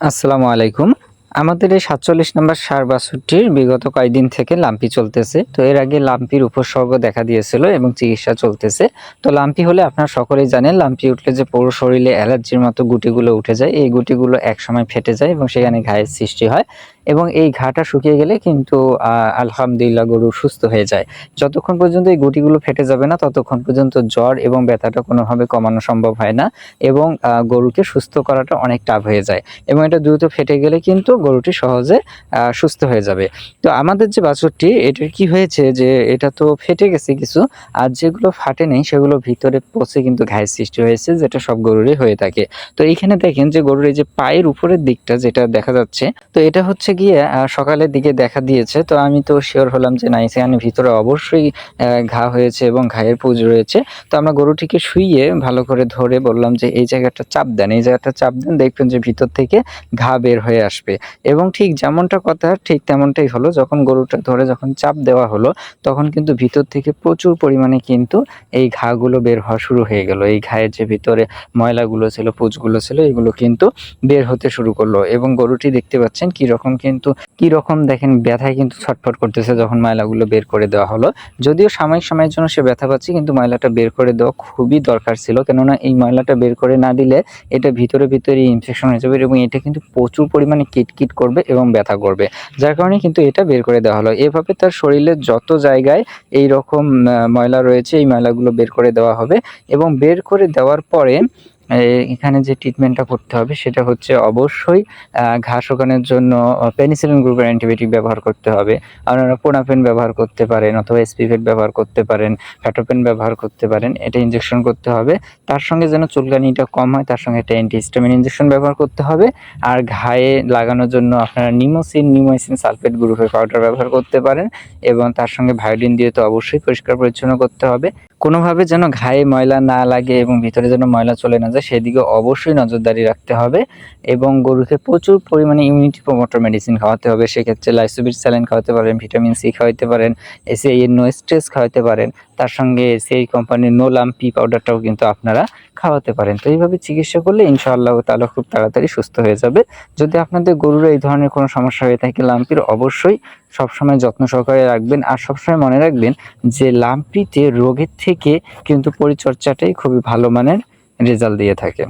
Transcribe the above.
আসসালামু আলাইকুম। আমাদের এই সাতচল্লিশ নম্বর সার বাছুরটির বিগত কয়েকদিন থেকে লাম্পি চলতেছে। তো এর আগে লাম্পির উপসর্গ দেখা দিয়েছিল এবং চিকিৎসা চলতেছে। তো লাম্পি হলে আপনারা সকলেই জানেন, লাম্পি উঠলে যে পৌর শরীরে অ্যালার্জির মতো গুটিগুলো উঠে যায়। এই গুটিগুলো একসময় ফেটে যায় এবং সেখানে ঘায়ের সৃষ্টি হয়। এবং এই ঘাটা শুকিয়ে গেলে কিন্তু আলহামদুলিল্লাহ গরু সুস্থ হয়ে যায়। যতক্ষণ পর্যন্ত এই গুটিগুলো ফেটে যাবে না, ততক্ষণ পর্যন্ত জ্বর এবং ব্যথাটা কোনোভাবে কমানো সম্ভব হয় না এবং গরুকে সুস্থ করাটা অনেক টাফ হয়ে যায় এবং এটা দ্রুত ফেটে গেলে কিন্তু গরুটি সহজে সুস্থ হয়ে যাবে। তো আমাদের যে বাছুরটি, এটার কি হয়েছে যে এটা তো ফেটে গেছে কিছু, আর যেগুলো ফাটে নেই সেগুলো ভিতরে পচে কিন্তু ঘায়ের সৃষ্টি হয়েছে, যেটা সব গরুরই হয়ে থাকে। তো এখানে দেখেন যে গরুর এই যে পায়ের উপরের দিকটা যেটা দেখা যাচ্ছে, তো এটা হচ্ছে গিয়ে সকালের দিকে দেখা দিয়েছে। তো আমি তো শিওর হলাম যে না এখানে ভিতরে অবশ্যই ঘা হয়েছে এবং ঘায়ের পুজ রয়েছে। তো আমরা গরুটিকে শুইয়ে ভালো করে ধরে বললাম যে এই জায়গাটা চাপ দেন। এই জায়গাটা চাপ দেন, দেখবেন যে ভিতর থেকে ঘা বের হয়ে আসবে। এবং ঠিক যেমনটা কথা, ঠিক তেমনটাই হলো। যখন গরুটা ধরে যখন চাপ দেওয়া হলো, তখন কিন্তু ভিতর থেকে প্রচুর পরিমাণে কিন্তু এই ঘাগুলো বের হওয়া শুরু হয়ে গেল। এই ঘায়ের যে ভিতরে ময়লাগুলো ছিল, পুজগুলো ছিল, এগুলো কিন্তু বের হতে শুরু করল। এবং গরুটি দেখতে পাচ্ছেন কি রকম কিন্তু কি রকম দেখেন ব্যথায় কিন্তু ছটফট করতেছে যখন ময়লাগুলো বের করে দেওয়া হলো। যদিও সাময়িক সময়ের জন্য সে ব্যথা পাচ্ছে, কিন্তু ময়লাটা বের করে দেওয়া খুবই দরকার ছিল। কেননা এই ময়লাটা বের করে না দিলে এটা ভিতরে ভিতরে ইনফেকশন হয়ে যাবে এবং এটা কিন্তু প্রচুর পরিমাণে কিটকিট করবে এবং ব্যথা করবে। যার কারণে কিন্তু এটা বের করে দেওয়া হলো। এভাবে তার শরীরের যত জায়গায় এই রকম ময়লা রয়েছে, এই ময়লাগুলো বের করে দেওয়া হবে এবং বের করে দেওয়ার পরে এখানে যে ট্রিটমেন্টটা করতে হবে সেটা হচ্ছে অবশ্যই ঘা শুকানোর জন্য পেনিসিলিন গ্রুপের অ্যান্টিবায়োটিক ব্যবহার করতে হবে। আপনারা পোনাপেন ব্যবহার করতে পারেন অথবা এসপিভেট ব্যবহার করতে পারেন ফ্যাটোপেন ব্যবহার করতে পারেন, এটা ইনজেকশন করতে হবে। তার সঙ্গে যেন চুলকানিটা কম হয়, তার সঙ্গে একটা অ্যান্টিহিস্টামিন ইনজেকশন ব্যবহার করতে হবে। আর ঘায়ে লাগানোর জন্য আপনারা নিমোসিন নিমোসিন সালফেট গ্রুপের পাউডার ব্যবহার করতে পারেন এবং তার সঙ্গে ভায়োডিন দিয়ে তো অবশ্যই পরিষ্কার পরিচ্ছন্ন করতে হবে। কোনোভাবে যেন ঘায়ে ময়লা না লাগে এবং ভিতরে যেন ময়লা চলে না যায় সেদিকে অবশ্যই নজরদারি রাখতে হবে এবং গরুকে প্রচুর পরিমাণে ইমিউনিটি প্রমোটর মেডিসিন খাওয়াতে হবে। সেক্ষেত্রে লাইসোবিট স্যালাইন খাওয়াতে পারেন ভিটামিন সি খাওয়াতে পারেন এসিআই এর নো স্ট্রেস খাওয়াতে পারেন। তার সঙ্গে এসিআই কোম্পানির নো লাম্পি পাউডারটাও কিন্তু আপনারা খাওয়াতে পারেন। তো এইভাবে চিকিৎসা করলে ইনশাআল্লাহ তাহলে খুব তাড়াতাড়ি সুস্থ হয়ে যাবে। যদি আপনাদের গরুর এই ধরনের কোনো সমস্যা হয়ে থাকে লাম্পির অবশ্যই সবসময় যত্ন সহকারে রাখবেন। আর সবসময় মনে রাখবেন যে লাম্পিতে রোগের থেকে কিন্তু পরিচর্যাটাই খুবই ভালো মানের রেজাল্ট দিয়ে থাকে।